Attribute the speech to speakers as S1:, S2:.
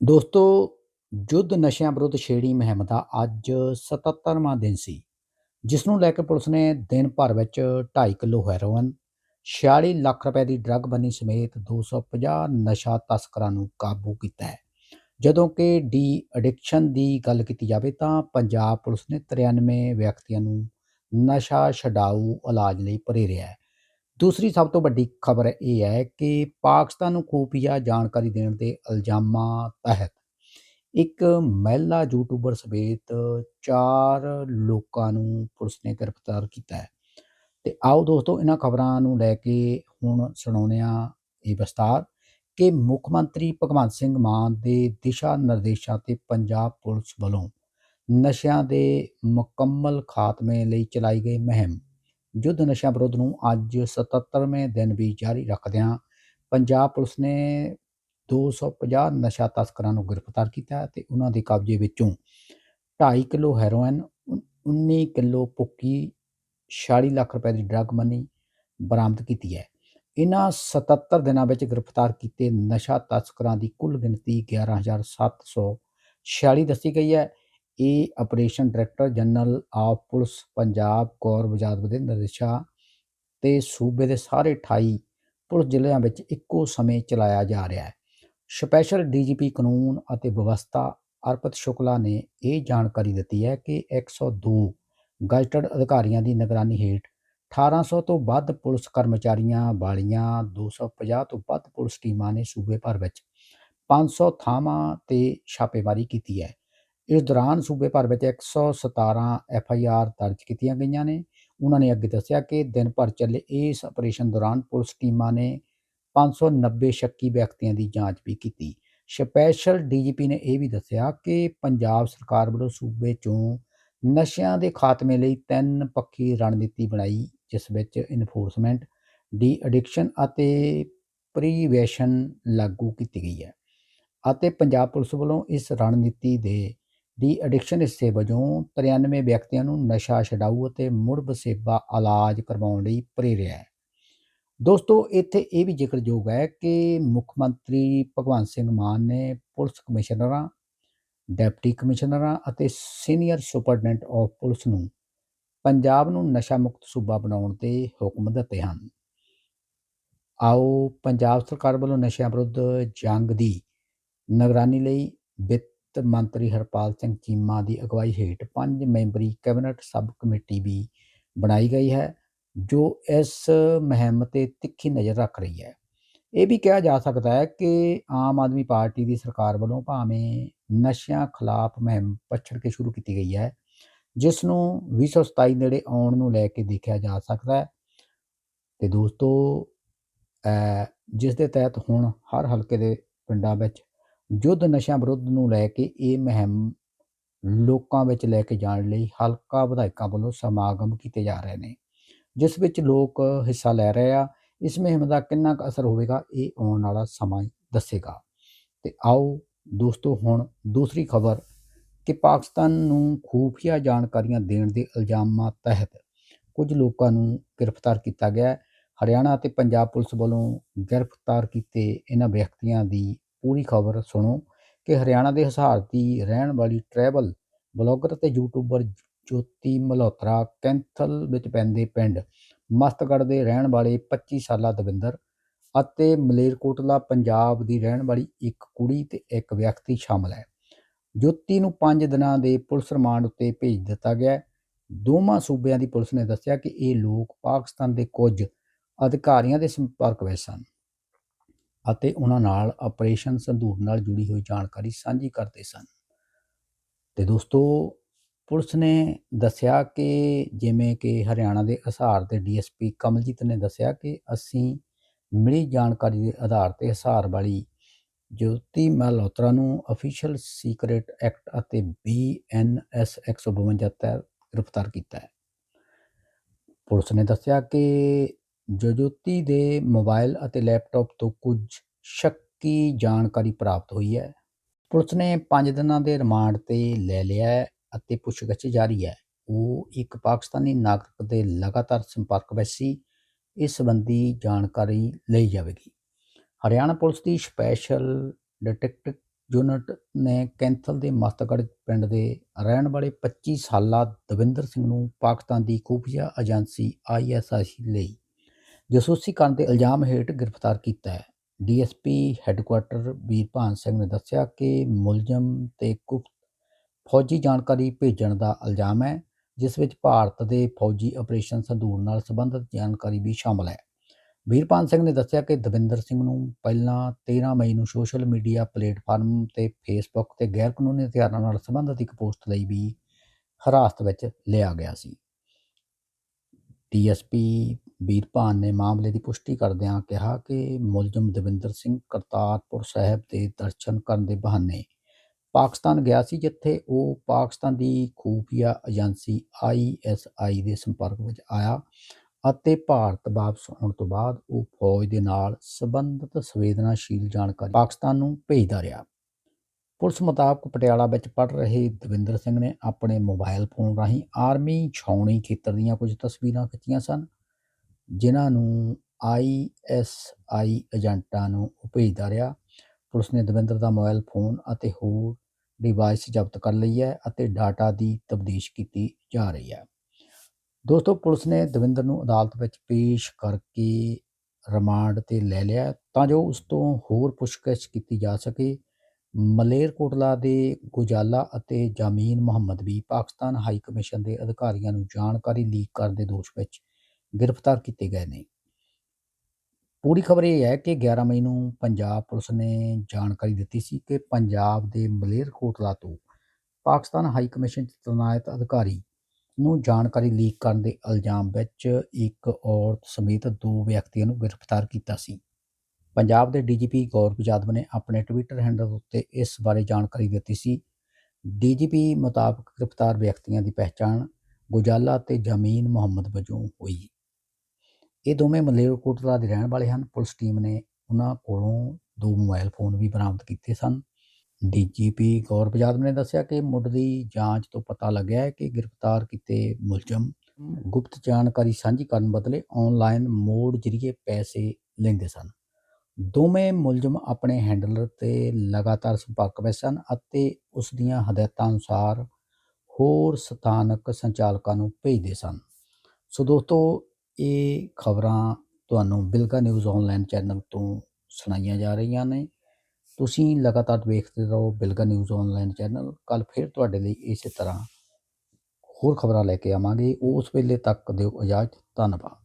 S1: ਦੋਸਤੋ, ਯੁੱਧ ਨਸ਼ਿਆਂ ਵਿਰੁੱਧ ਛੇੜੀ ਮੁਹਿੰਮ ਦਾ ਅੱਜ 77ਵਾਂ ਦਿਨ ਸੀ, ਜਿਸ ਨੂੰ ਲੈ ਕੇ ਪੁਲਿਸ ਨੇ ਦਿਨ ਭਰ ਵਿੱਚ 2.5 ਕਿਲੋ ਹੈਰੋਇਨ 46 ਲੱਖ ਰੁਪਏ ਦੀ ਡਰੱਗ ਬਨੀ ਸਮੇਤ 250 ਨਸ਼ਾ ਤਸਕਰਾਂ ਨੂੰ ਕਾਬੂ ਕੀਤਾ ਹੈ। ਜਦੋਂ ਕਿ ਡੀ ਐਡਿਕਸ਼ਨ ਦੀ ਗੱਲ ਕੀਤੀ ਜਾਵੇ ਤਾਂ ਪੰਜਾਬ ਪੁਲਿਸ ਨੇ 93 ਵਿਅਕਤੀਆਂ ਨੂੰ ਨਸ਼ਾ ਛਡਾਊ ਇਲਾਜ ਲਈ ਪ੍ਰੇਰਿਆ ਹੈ। ਦੂਸਰੀ ਸਭ ਤੋਂ ਵੱਡੀ ਖਬਰ ਇਹ ਹੈ ਕਿ ਪਾਕਿਸਤਾਨ ਨੂੰ ਖੂਫੀਆ ਜਾਣਕਾਰੀ ਦੇਣ ਦੇ ਇਲਜ਼ਾਮਾਂ ਤਹਿਤ ਇੱਕ ਮਹਿਲਾ ਯੂਟਿਊਬਰ ਸਮੇਤ ਚਾਰ ਲੋਕਾਂ ਨੂੰ ਪੁਲਿਸ ਨੇ ਗ੍ਰਿਫਤਾਰ ਕੀਤਾ ਹੈ। ਤੇ ਆਓ ਦੋਸਤੋ, ਇਹਨਾਂ ਖਬਰਾਂ ਨੂੰ ਲੈ ਕੇ ਹੁਣ ਸੁਣਾਉਂਦੇ ਹਾਂ ਇਹ ਵਿਸਤਾਰ ਕਿ ਮੁੱਖ ਮੰਤਰੀ ਭਗਵੰਤ ਸਿੰਘ ਮਾਨ ਦੇ ਦਿਸ਼ਾ ਨਿਰਦੇਸ਼ਾਂ ਤੇ ਪੰਜਾਬ ਪੁਲਿਸ ਵੱਲੋਂ ਨਸ਼ਿਆਂ ਦੇ ਮੁਕੰਮਲ ਖਾਤਮੇ ਲਈ ਚਲਾਈ ਗਈ ਮੁਹਿੰਮ ਯੁੱਧ ਨਸ਼ਿਆਂ ਵਿਰੁੱਧ ਨੂੰ ਅੱਜ 77ਵੇਂ ਦਿਨ ਵੀ ਜਾਰੀ ਰੱਖਦਿਆਂ ਪੰਜਾਬ ਪੁਲਿਸ ਨੇ 250 ਨਸ਼ਾ ਤਸਕਰਾਂ ਨੂੰ ਗ੍ਰਿਫਤਾਰ ਕੀਤਾ ਹੈ ਤੇ ਉਹਨਾਂ ਦੇ ਕਬਜ਼ੇ ਵਿੱਚੋਂ 2.5 ਕਿਲੋ ਹੈਰੋਇਨ 19 ਕਿਲੋ ਪੁੱਕੀ 46 ਲੱਖ ਰੁਪਏ ਦੀ ਡਰੱਗ ਮਨੀ ਬਰਾਮਦ ਕੀਤੀ ਹੈ। ਇਹਨਾਂ 77 ਦਿਨਾਂ ਵਿੱਚ ਗ੍ਰਿਫਤਾਰ ਕੀਤੇ ਨਸ਼ਾ ਤਸਕਰਾਂ ਦੀ ਕੁੱਲ ਗਿਣਤੀ 11746 ਦੱਸੀ ਗਈ ਹੈ। ਇਹ operation director general of police Punjab Gaurav Yadav ਦੇ ਨਿਰਦੇਸ਼ਾਂ ਤੇ ਸੂਬੇ ਦੇ ਸਾਰੇ 28 ਪੁਲਿਸ ਜ਼ਿਲ੍ਹਿਆਂ ਵਿੱਚ ਇੱਕੋ ਸਮੇਂ ਚਲਾਇਆ ਜਾ ਰਿਹਾ ਹੈ। ਸਪੈਸ਼ਲ ਡੀਜੀਪੀ ਕਾਨੂੰਨ ਅਤੇ ਵਿਵਸਥਾ ਅਰਪਤ ਸ਼ੁਕਲਾ ਨੇ ਇਹ ਜਾਣਕਾਰੀ ਦਿੱਤੀ ਹੈ ਕਿ 102 ਗਜ਼ਟਡ ਅਧਿਕਾਰੀਆਂ ਦੀ ਨਿਗਰਾਨੀ ਹੇਠ 1800 ਤੋਂ ਵੱਧ ਪੁਲਿਸ ਕਰਮਚਾਰੀਆਂ ਵਾਲੀਆਂ 250 ਤੋਂ ਵੱਧ ਪੁਲਿਸ ਟੀਮਾਂ ਨੇ ਸੂਬੇ ਭਰ ਵਿੱਚ 500 ਥਾਵਾਂ ਤੇ ਛਾਪੇਮਾਰੀ ਕੀਤੀ ਹੈ। ਇਸ ਦੌਰਾਨ ਸੂਬੇ ਭਰ ਵਿੱਚ 117 ਐਫ ਆਈ ਆਰ ਦਰਜ ਕੀਤੀਆਂ ਗਈਆਂ ਨੇ। ਉਹਨਾਂ ਨੇ ਅੱਗੇ ਦੱਸਿਆ ਕਿ ਦਿਨ ਭਰ ਚੱਲੇ ਇਸ ਆਪਰੇਸ਼ਨ ਦੌਰਾਨ ਪੁਲਿਸ ਟੀਮਾਂ ਨੇ 590 ਸ਼ੱਕੀ ਵਿਅਕਤੀਆਂ ਦੀ ਜਾਂਚ ਵੀ ਕੀਤੀ। ਸਪੈਸ਼ਲ ਡੀਜੀਪੀ ਨੇ ਇਹ ਵੀ ਦੱਸਿਆ ਕਿ ਪੰਜਾਬ ਸਰਕਾਰ ਵੱਲੋਂ ਸੂਬੇ 'ਚੋਂ ਨਸ਼ਿਆਂ ਦੇ ਖਾਤਮੇ ਲਈ ਤਿੰਨ ਪੱਖੀ ਰਣਨੀਤੀ ਬਣਾਈ, ਜਿਸ ਵਿੱਚ ਇਨਫੋਰਸਮੈਂਟ ਡੀ ਐਡਿਕਸ਼ਨ ਅਤੇ ਪ੍ਰੀਵੈਸ਼ਨ ਲਾਗੂ ਕੀਤੀ ਗਈ ਹੈ। ਅਤੇ ਪੰਜਾਬ ਪੁਲਿਸ ਵੱਲੋਂ ਇਸ ਰਣਨੀਤੀ ਦੇ ਦੀ ਐਡਿਕਸ਼ਨ ਹਿੱਸੇ ਵਜੋਂ 93 ਵਿਅਕਤੀਆਂ ਨੂੰ ਨਸ਼ਾ ਛਡਾਊ ਅਤੇ ਮੁੜ ਵਸੇਬਾ ਇਲਾਜ ਕਰਵਾਉਣ ਲਈ ਪ੍ਰੇਰਿਆ ਹੈ। ਦੋਸਤੋ, ਇੱਥੇ ਇਹ ਵੀ ਜ਼ਿਕਰਯੋਗ ਹੈ ਕਿ ਮੁੱਖ ਮੰਤਰੀ ਭਗਵੰਤ ਸਿੰਘ ਮਾਨ ਨੇ ਪੁਲਿਸ ਕਮਿਸ਼ਨਰਾਂ, ਡਿਪਟੀ ਕਮਿਸ਼ਨਰਾਂ ਅਤੇ ਸੀਨੀਅਰ ਸੁਪਰਡੈਂਟ ਆਫ ਪੁਲਿਸ ਨੂੰ ਪੰਜਾਬ ਨੂੰ ਨਸ਼ਾ ਮੁਕਤ ਸੂਬਾ ਬਣਾਉਣ ਦੇ ਹੁਕਮ ਦਿੱਤੇ ਹਨ। ਆਓ, ਪੰਜਾਬ ਸਰਕਾਰ ਵੱਲੋਂ ਨਸ਼ਿਆਂ ਵਿਰੁੱਧ ਜੰਗ ਦੀ ਨਿਗਰਾਨੀ ਲਈ ਵਿੱਤ ਵਿੱਤ ਮੰਤਰੀ ਹਰਪਾਲ ਸਿੰਘ ਚੀਮਾ ਦੀ ਅਗਵਾਈ ਹੇਠ ਪੰਜ ਮੈਂਬਰੀ ਕੈਬਨਿਟ ਸਬ ਕਮੇਟੀ ਵੀ ਬਣਾਈ ਗਈ ਹੈ, ਜੋ ਇਸ ਮੁਹਿੰਮ ਤੇ ਤਿੱਖੀ ਨਜ਼ਰ ਰੱਖ ਰਹੀ ਹੈ। ਇਹ ਵੀ ਕਿਹਾ ਜਾ ਸਕਦਾ ਹੈ ਕਿ ਆਮ ਆਦਮੀ ਪਾਰਟੀ ਦੀ ਸਰਕਾਰ ਵੱਲੋਂ ਭਾਵੇਂ ਨਸ਼ਿਆਂ ਖਿਲਾਫ ਮੁਹਿੰਮ ਪਛੜ ਕੇ ਸ਼ੁਰੂ ਕੀਤੀ ਗਈ ਹੈ, ਜਿਸ ਨੂੰ 2027 ਨੇੜੇ ਆਉਣ ਨੂੰ ਲੈ ਕੇ ਦੇਖਿਆ ਜਾ ਸਕਦਾ ਹੈ। ਤੇ ਦੋਸਤੋ ਜਿਸ ਦੇ ਤਹਿਤ ਹੁਣ ਹਰ ਹਲਕੇ ਦੇ ਪਿੰਡਾਂ ਵਿੱਚ ਯੁੱਧ ਨਸ਼ਿਆਂ ਵਿਰੁੱਧ ਨੂੰ ਲੈ ਕੇ ਇਹ ਮੁਹਿੰਮ ਲੋਕਾਂ ਵਿੱਚ ਲੈ ਕੇ ਜਾਣ ਲਈ ਹਲਕਾ ਵਿਧਾਇਕਾਂ ਵੱਲੋਂ ਸਮਾਗਮ ਕੀਤੇ ਜਾ ਰਹੇ ਨੇ, ਜਿਸ ਵਿੱਚ ਲੋਕ ਹਿੱਸਾ ਲੈ ਰਹੇ ਆ। ਇਸ ਮੁਹਿੰਮ ਦਾ ਕਿੰਨਾ ਕੁ ਅਸਰ ਹੋਵੇਗਾ ਇਹ ਆਉਣ ਵਾਲਾ ਸਮਾਂ ਦੱਸੇਗਾ। ਤੇ ਆਓ ਦੋਸਤੋ, ਹੁਣ ਦੂਸਰੀ ਖਬਰ, ਕਿ ਪਾਕਿਸਤਾਨ ਨੂੰ ਖੂਫੀਆ ਜਾਣਕਾਰੀਆਂ ਦੇਣ ਦੇ ਇਲਜ਼ਾਮਾਂ ਤਹਿਤ ਕੁਝ ਲੋਕਾਂ ਨੂੰ ਗ੍ਰਿਫਤਾਰ ਕੀਤਾ ਗਿਆ। ਹਰਿਆਣਾ ਅਤੇ ਪੰਜਾਬ ਪੁਲਿਸ ਵੱਲੋਂ ਗ੍ਰਿਫਤਾਰ ਕੀਤੇ ਇਹਨਾਂ ਵਿਅਕਤੀਆਂ ਦੀ ਪੂਰੀ ਖਬਰ ਸੁਣੋ ਕਿ ਹਰਿਆਣਾ ਦੇ ਹਿਸਾਰ ਦੀ ਰਹਿਣ ਵਾਲੀ ਟਰੈਵਲ ਬਲੌਗਰ ਤੇ ਯੂਟਿਊਬਰ ਜੋਤੀ ਮਲਹੋਤਰਾ ਕੈਂਥਲ ਵਿੱਚ ਪੈਂਦੇ ਪਿੰਡ ਮਸਤਗੜ ਦੇ ਰਹਿਣ ਵਾਲੇ 25 ਸਾਲਾ ਦਵਿੰਦਰ ਅਤੇ ਮਲੇਰਕੋਟਲਾ, ਪੰਜਾਬ ਦੀ ਰਹਿਣ ਵਾਲੀ ਇੱਕ ਕੁੜੀ ਤੇ ਇੱਕ ਵਿਅਕਤੀ ਸ਼ਾਮਲ ਹੈ। ਜੋਤੀ ਨੂੰ 5 ਦਿਨਾਂ ਦੇ ਪੁਲਿਸ ਰਿਮਾਂਡ ਉੱਤੇ ਭੇਜ ਦਿੱਤਾ ਗਿਆ ਦੋਵਾਂ ਸੂਬਿਆਂ ਦੀ ਪੁਲਿਸ ਨੇ ਦੱਸਿਆ ਕਿ ਇਹ ਲੋਕ ਪਾਕਿਸਤਾਨ ਦੇ ਕੁਝ ਅਧਿਕਾਰੀਆਂ ਦੇ ਸੰਪਰਕ ਵਿੱਚ ਸਨ। ਅਤੇ ਉਹਨਾਂ ਨਾਲ ਆਪਰੇਸ਼ਨ ਸੰਧੂਰ ਨਾਲ ਜੁੜੀ ਹੋਈ ਜਾਣਕਾਰੀ ਸਾਂਝੀ ਕਰਦੇ ਸਨ। ਤੇ ਦੋਸਤੋ, ਪੁਲਿਸ ਨੇ ਦੱਸਿਆ ਕਿ ਜਿਵੇਂ ਕਿ ਹਰਿਆਣਾ ਦੇ ਹਿਸਾਰ ਦੇ ਡੀਐਸਪੀ ਕਮਲਜੀਤ ਨੇ ਦੱਸਿਆ ਕਿ ਅਸੀਂ ਮਿਲੀ ਜਾਣਕਾਰੀ ਦੇ ਆਧਾਰ ਤੇ ਹਿਸਾਰ ਵਾਲੀ ਜੋਤੀ ਮਲਹੋਤਰਾ ਨੂੰ ਅਫੀਸ਼ੀਅਲ ਸੀਕ੍ਰੇਟ ਐਕਟ ਅਤੇ ਬੀਐਨਐਸ 152 ਤਹਿਤ ਗ੍ਰਿਫਤਾਰ ਕੀਤਾ ਹੈ। ਪੁਲਿਸ ਨੇ ਦੱਸਿਆ ਕਿ ਜੋਤੀ ਦੇ ਮੋਬਾਈਲ ਅਤੇ ਲੈਪਟਾਪ ਤੋਂ ਕੁਝ ਸ਼ੱਕੀ ਜਾਣਕਾਰੀ ਪ੍ਰਾਪਤ ਹੋਈ ਹੈ। ਪੁਲਿਸ ਨੇ 5 ਦਿਨਾਂ ਦੇ ਰਿਮਾਂਡ ਤੇ ਲੈ ਲਿਆ ਹੈ ਅਤੇ ਪੁੱਛਗਿੱਛ ਜਾਰੀ ਹੈ। ਉਹ ਇੱਕ ਪਾਕਿਸਤਾਨੀ ਨਾਗਰਿਕ ਦੇ ਲਗਾਤਾਰ ਸੰਪਰਕ ਵਿੱਚ ਸੀ। ਇਸ ਸੰਬੰਧੀ ਜਾਣਕਾਰੀ ਲਈ ਜਾਵੇਗੀ। ਹਰਿਆਣਾ ਪੁਲਿਸ ਦੀ ਸਪੈਸ਼ਲ ਡਿਟੈਕਟਿਵ ਯੂਨਿਟ ਨੇ ਕੈਂਥਲ ਦੇ ਮਸਤਗੜ੍ਹ ਪਿੰਡ ਦੇ ਰਹਿਣ ਵਾਲੇ 25 ਸਾਲਾ ਦਵਿੰਦਰ ਸਿੰਘ ਨੂੰ ਪਾਕਿਸਤਾਨ ਦੀ ਖੂਫੀਆ ਏਜੰਸੀ ਆਈਐਸਆਈ ਲਈ ਜਾਸੂਸੀ ਕਰਨ ਦੇ ਇਲਜ਼ਾਮ ਹੇਠ ਗ੍ਰਿਫਤਾਰ ਕੀਤਾ ਹੈ। ਡੀਐਸਪੀ ਹੈੱਡਕੁਆਰਟਰ ਵੀਰਭਾਨ ਸਿੰਘ ਨੇ ਦੱਸਿਆ ਕਿ ਮੁਲਜ਼ਮ ਤੇ ਗੁਪਤ ਫੌਜੀ ਜਾਣਕਾਰੀ ਭੇਜਣ ਦਾ ਇਲਜ਼ਾਮ ਹੈ, ਜਿਸ ਵਿੱਚ ਭਾਰਤ ਦੇ ਫੌਜੀ ਆਪਰੇਸ਼ਨ ਸੰਧੂਰ ਨਾਲ ਸੰਬੰਧਿਤ ਜਾਣਕਾਰੀ ਵੀ ਸ਼ਾਮਲ ਹੈ। ਵੀਰਪਾਲ ਸਿੰਘ ਨੇ ਦੱਸਿਆ ਕਿ ਦਵਿੰਦਰ ਸਿੰਘ ਨੂੰ ਪਹਿਲਾਂ 13 ਮਈ ਨੂੰ ਸੋਸ਼ਲ ਮੀਡੀਆ ਪਲੇਟਫਾਰਮ ਤੇ ਫੇਸਬੁੱਕ ਤੇ ਗੈਰ ਕਾਨੂੰਨੀ ਹਥਿਆਰਾਂ ਨਾਲ ਸੰਬੰਧਿਤ ਇੱਕ ਪੋਸਟ ਲਈ ਵੀ ਹਿਰਾਸਤ ਵਿੱਚ ਲਿਆ ਗਿਆ ਸੀ। ਡੀਐਸਪੀ ਵੀਰਪਾਲ ਨੇ ਮਾਮਲੇ ਦੀ ਪੁਸ਼ਟੀ ਕਰਦਿਆਂ ਕਿਹਾ ਕਿ ਮੁਲਜ਼ਮ ਦਵਿੰਦਰ ਸਿੰਘ ਕਰਤਾਰਪੁਰ ਸਾਹਿਬ ਦੇ ਦਰਸ਼ਨ ਕਰਨ ਦੇ ਬਹਾਨੇ ਪਾਕਿਸਤਾਨ ਗਿਆ ਸੀ, ਜਿੱਥੇ ਉਹ ਪਾਕਿਸਤਾਨ ਦੀ ਖੂਫੀਆ ਏਜੰਸੀ ਆਈਐਸਆਈ ਦੇ ਸੰਪਰਕ ਵਿੱਚ ਆਇਆ ਅਤੇ ਭਾਰਤ ਵਾਪਸ ਆਉਣ ਤੋਂ ਬਾਅਦ ਉਹ ਫੌਜ ਦੇ ਨਾਲ ਸੰਬੰਧਿਤ ਸੰਵੇਦਨਾਸ਼ੀਲ ਜਾਣਕਾਰੀ ਪਾਕਿਸਤਾਨ ਨੂੰ ਭੇਜਦਾ ਰਿਹਾ। ਪੁਲਿਸ ਮੁਤਾਬਕ ਪਟਿਆਲਾ ਵਿੱਚ ਪੜ ਰਹੇ ਦਵਿੰਦਰ ਸਿੰਘ ਨੇ ਆਪਣੇ ਮੋਬਾਈਲ ਫੋਨ ਰਾਹੀਂ ਆਰਮੀ ਛਾਉਣੀ ਖੇਤਰ ਦੀਆਂ ਕੁਝ ਤਸਵੀਰਾਂ ਖਿੱਚੀਆਂ ਸਨ। ਜਿਨ੍ਹਾਂ ਨੂੰ ਆਈਐਸਆਈ ਏਜੰਟਾਂ ਨੂੰ ਭੇਜਦਾ ਰਿਹਾ। ਪੁਲਿਸ ਨੇ ਦਵਿੰਦਰ ਦਾ ਮੋਬਾਈਲ ਫੋਨ ਅਤੇ ਹੋਰ ਡਿਵਾਈਸ ਜ਼ਬਤ ਕਰ ਲਈ ਹੈ ਅਤੇ ਡਾਟਾ ਦੀ ਤਬਦੀਸ਼ ਕੀਤੀ ਜਾ ਰਹੀ ਹੈ। ਦੋਸਤੋ, ਪੁਲਿਸ ਨੇ ਦਵਿੰਦਰ ਨੂੰ ਅਦਾਲਤ ਵਿੱਚ ਪੇਸ਼ ਕਰਕੇ ਰਿਮਾਂਡ ਤੇ ਲੈ ਲਿਆ ਤਾਂ ਜੋ ਉਸ ਤੋਂ ਹੋਰ ਪੁੱਛਗਿੱਛ ਕੀਤੀ ਜਾ ਸਕੇ। ਮਲੇਰਕੋਟਲਾ ਦੇ ਗੁਜਾਲਾ ਅਤੇ ਜਾਮੀਨ ਮੁਹੰਮਦ ਵੀ ਪਾਕਿਸਤਾਨ ਹਾਈ ਕਮਿਸ਼ਨ ਦੇ ਅਧਿਕਾਰੀਆਂ ਨੂੰ ਜਾਣਕਾਰੀ ਲੀਕ ਕਰਨ ਦੇ ਦੋਸ਼ ਵਿੱਚ ਗ੍ਰਿਫਤਾਰ ਕੀਤੇ ਗਏ ਨੇ। ਪੂਰੀ ਖਬਰ ਇਹ ਹੈ ਕਿ 11 ਮਈ ਨੂੰ ਪੰਜਾਬ ਪੁਲਿਸ ਨੇ ਜਾਣਕਾਰੀ ਦਿੱਤੀ ਸੀ ਕਿ ਪੰਜਾਬ ਦੇ ਮਲੇਰਕੋਟਲਾ ਤੋਂ ਪਾਕਿਸਤਾਨ ਹਾਈ ਕਮਿਸ਼ਨ 'ਚ ਤੈਨਾਤ ਅਧਿਕਾਰੀ ਨੂੰ ਜਾਣਕਾਰੀ ਲੀਕ ਕਰਨ ਦੇ ਇਲਜ਼ਾਮ ਵਿੱਚ ਇੱਕ ਔਰਤ ਸਮੇਤ ਦੋ ਵਿਅਕਤੀਆਂ ਨੂੰ ਗ੍ਰਿਫਤਾਰ ਕੀਤਾ ਸੀ। ਪੰਜਾਬ ਦੇ ਡੀਜੀਪੀ ਗੌਰਵ ਯਾਦਵ ਨੇ ਆਪਣੇ ਟਵਿੱਟਰ ਹੈਂਡਲ ਉੱਤੇ ਇਸ ਬਾਰੇ ਜਾਣਕਾਰੀ ਦਿੱਤੀ ਸੀ। ਡੀਜੀਪੀ ਮੁਤਾਬਕ ਗ੍ਰਿਫਤਾਰ ਵਿਅਕਤੀਆਂ ਦੀ ਪਹਿਚਾਣ ਗੁਜਾਲਾ ਤੇ ਜਮੀਨ ਮੁਹੰਮਦ ਵਜੋਂ ਹੋਈ। ਇਹ ਦੋਵੇਂ ਮਲੇਰਕੋਟਲਾ ਦੇ ਰਹਿਣ ਵਾਲੇ ਹਨ। ਪੁਲਿਸ ਟੀਮ ਨੇ ਉਹਨਾਂ ਕੋਲੋਂ ਦੋ ਮੋਬਾਈਲ ਫੋਨ ਵੀ ਬਰਾਮਦ ਕੀਤੇ ਸਨ। ਡੀਜੀਪੀ ਗੌਰਵ ਜਾਦਵ ਨੇ ਦੱਸਿਆ ਕਿ ਮੁੱਢਲੀ ਜਾਂਚ ਤੋਂ ਪਤਾ ਲੱਗਿਆ ਹੈ ਕਿ ਗ੍ਰਿਫਤਾਰ ਕੀਤੇ ਮੁਲਜ਼ਮ ਗੁਪਤ ਜਾਣਕਾਰੀ ਸਾਂਝੀ ਕਰਨ ਬਦਲੇ ਆਨਲਾਈਨ ਮੋਡ ਜ਼ਰੀਏ ਪੈਸੇ ਲੈਂਦੇ ਸਨ। ਦੋਵੇਂ ਮੁਲਜ਼ਮ ਆਪਣੇ ਹੈਂਡਲਰ ਤੇ ਲਗਾਤਾਰ ਸੰਪਰਕ ਵਿੱਚ ਸਨ ਅਤੇ ਉਸ ਦੀਆਂ ਹਦਾਇਤਾਂ ਅਨੁਸਾਰ ਹੋਰ ਸਥਾਨਕ ਸੰਚਾਲਕਾਂ ਨੂੰ ਭੇਜਦੇ ਸਨ। ਸੋ ਦੋਸਤੋ ਇਹ ਖਬਰਾਂ ਤੁਹਾਨੂੰ ਬਿਲਕਾ ਨਿਊਜ਼ ਆਨਲਾਈਨ ਚੈਨਲ ਤੋਂ ਸੁਣਾਈਆਂ ਜਾ ਰਹੀਆਂ ਨੇ। ਤੁਸੀਂ ਲਗਾਤਾਰ ਵੇਖਦੇ ਰਹੋ ਬਿਲਗਾ ਨਿਊਜ਼ ਆਨਲਾਈਨ ਚੈਨਲ। ਕੱਲ ਫਿਰ ਤੁਹਾਡੇ ਲਈ ਇਸੇ ਤਰ੍ਹਾਂ ਹੋਰ ਖਬਰਾਂ ਲੈ ਕੇ ਆਵਾਂਗੇ। ਉਸ ਵੇਲੇ ਤੱਕ ਦਿਓ ਇਜਾਜ਼ਤ। ਧੰਨਵਾਦ।